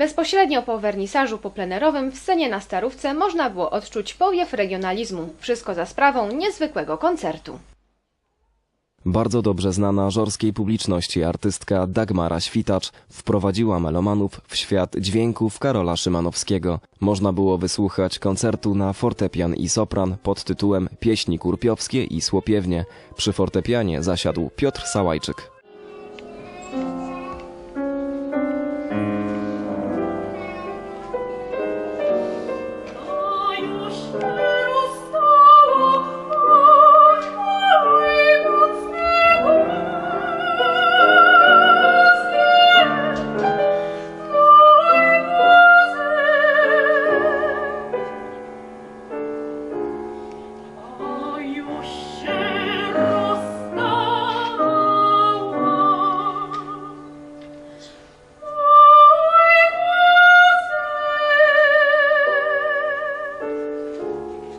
Bezpośrednio po wernisażu poplenerowym w scenie na Starówce można było odczuć powiew regionalizmu. Wszystko za sprawą niezwykłego koncertu. Bardzo dobrze znana żorskiej publiczności artystka Dagmara Świtacz wprowadziła melomanów w świat dźwięków Karola Szymanowskiego. Można było wysłuchać koncertu na fortepian i sopran pod tytułem Pieśni kurpiowskie i słopiewnie. Przy fortepianie zasiadł Piotr Sałajczyk.